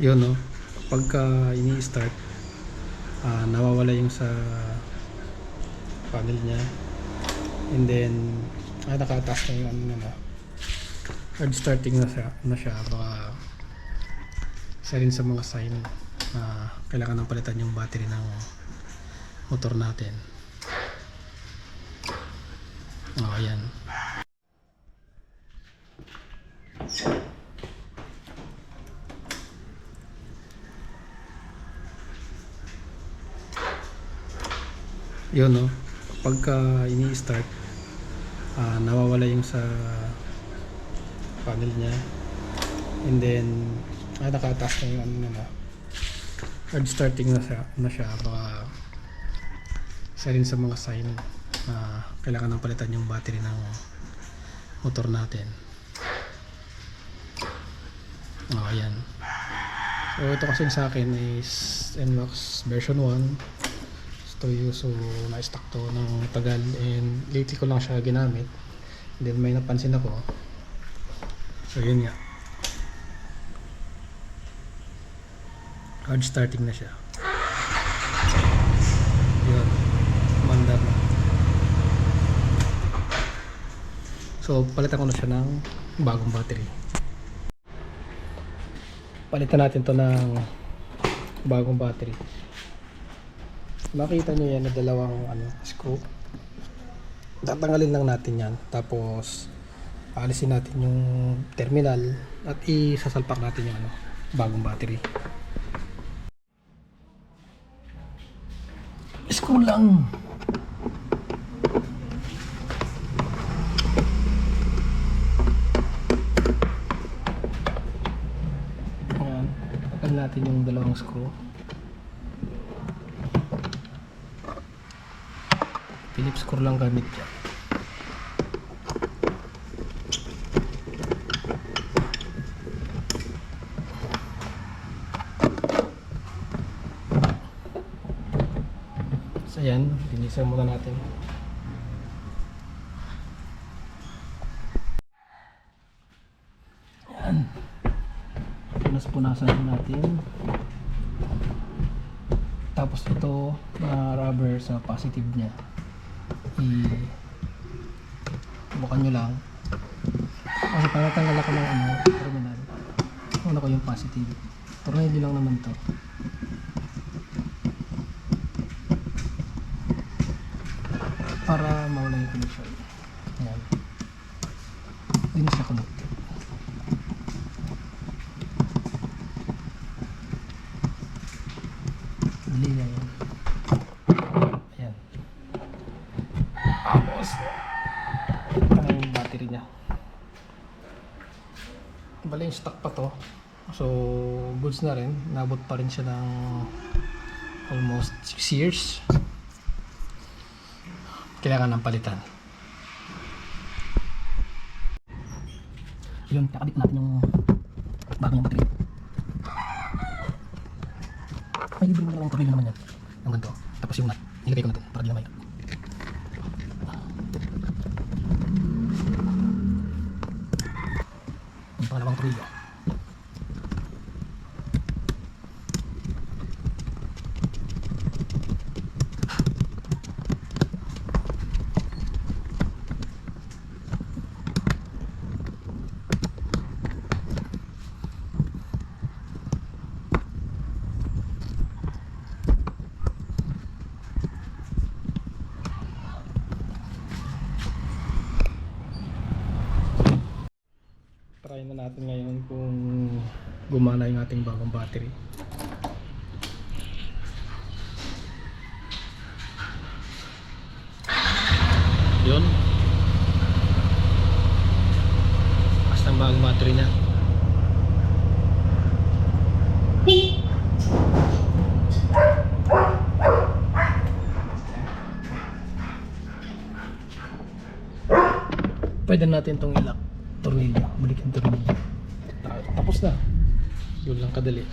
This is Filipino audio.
yun no? Pagka ini-start ah, nawawala yung sa panel niya. And then ay nakataas na yung ano na hard starting na siya, na siya. Baka isa rin sa mga sign na kailangan ng palitan yung battery ng motor natin. Oh ayan yun no? Pagka ini-start ah, nawawala yung sa panel niya. And then ay nakataas na yung ano na hard starting na siya, na siya. Baka isa rin sa mga sign na kailangan ng palitan yung battery ng motor natin. Oh ayan. So ito kasi sa akin is NMAX version 1 to use so na-stock to ng tagal. And lately ko lang siya ginamit. Then may napansin ako. So yun nga. Hard starting na siya. Yun. Mandar na so palitan ko na siya ng bagong battery. Palitan natin to ng bagong battery makita nyo yan na dalawang ano, screw tatanggalin lang natin yan tapos alisin natin yung terminal at isasalpak natin yung ano, bagong battery. Screw lang. Ayan, takal natin yung dalawang screw Phillips screw lang gamit dyan. So yan, linisan muna natin. Yan. Punas-punasan natin. Tapos ito na rubber sa positive niya i bukan nyo lang. Kasi para tanggal ako ng ano terminal. Ano ko yung positive. Tornado lang naman to. Para mawala yung connection ayan. Hindi na siya connected delay lang yan ayan tapos, ito na yung battery niya. Bali yung stock pa to. So, goods na rin. Nabot pa rin siya ng almost 6 years. Kailangan ng palitan. Yun, kakabit natin yung bago niyang battery. May libre mo na lang tornilyo naman yan. Yung ganito. Tapos yung nut. Nilagay ko na to para di na may pangalawang tornilyo. Try na natin ngayon kung gumana yung ating bagong battery. Yun. Basta ang bagong battery niya. Pwede natin itong ilak tornilyo. Balik yung tornilyo. Ta- Tapos na. Yun lang kadali.